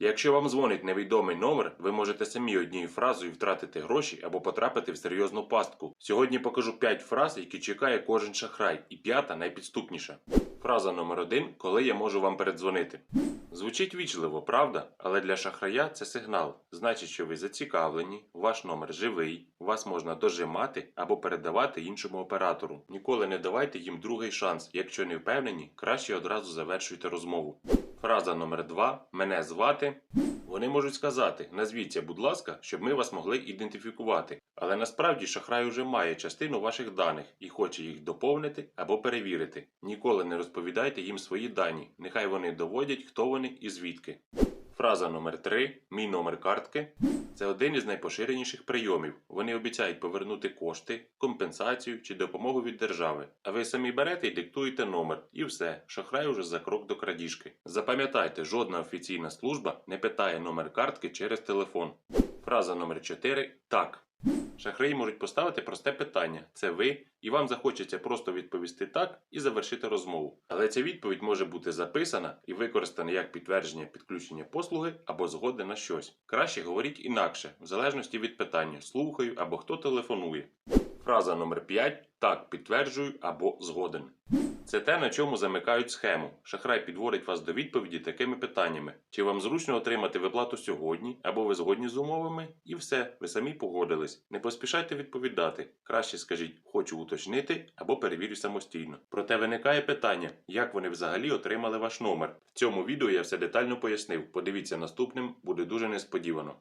Якщо вам дзвонить невідомий номер, ви можете самі однією фразою втратити гроші або потрапити в серйозну пастку. Сьогодні покажу 5 фраз, які чекає кожен шахрай, і п'ята найпідступніша. Фраза номер один, коли я можу вам передзвонити. Звучить вічливо, правда? Але для шахрая це сигнал. Значить, що ви зацікавлені, ваш номер живий, вас можна дожимати або передавати іншому оператору. Ніколи не давайте їм другий шанс. Якщо не впевнені, краще одразу завершуйте розмову. Фраза номер два Мене звати. Вони можуть сказати: назвіться, будь ласка, щоб ми вас могли ідентифікувати. Але насправді шахрай уже має частину ваших даних і хоче їх доповнити або перевірити. Ніколи не розповідайте їм свої дані. Нехай вони доводять, хто вони і звідки. Фраза номер 3 Мій номер картки. Це один із найпоширеніших прийомів. Вони обіцяють повернути кошти, компенсацію чи допомогу від держави. А ви самі берете і диктуєте номер. І все, шахрай уже за крок до крадіжки. Запам'ятайте, жодна офіційна служба не питає номер картки через телефон. Фраза номер 4 Так. Шахраї можуть поставити просте питання: це ви, і вам захочеться просто відповісти так і завершити розмову. Але ця відповідь може бути записана і використана як підтвердження підключення послуги або згоди на щось. Краще говоріть інакше, в залежності від питання слухаю або хто телефонує. Фраза номер 5 так підтверджую або згоден. Це те, на чому замикають схему. Шахрай підводить вас до відповіді такими питаннями: чи вам зручно отримати виплату сьогодні, або ви згодні з умовами, і все, ви самі погодились. Не поспішайте відповідати. Краще скажіть, хочу уточнити або перевірю самостійно. Проте виникає питання, як вони взагалі отримали ваш номер. В цьому відео я все детально пояснив. Подивіться наступним, буде дуже несподівано.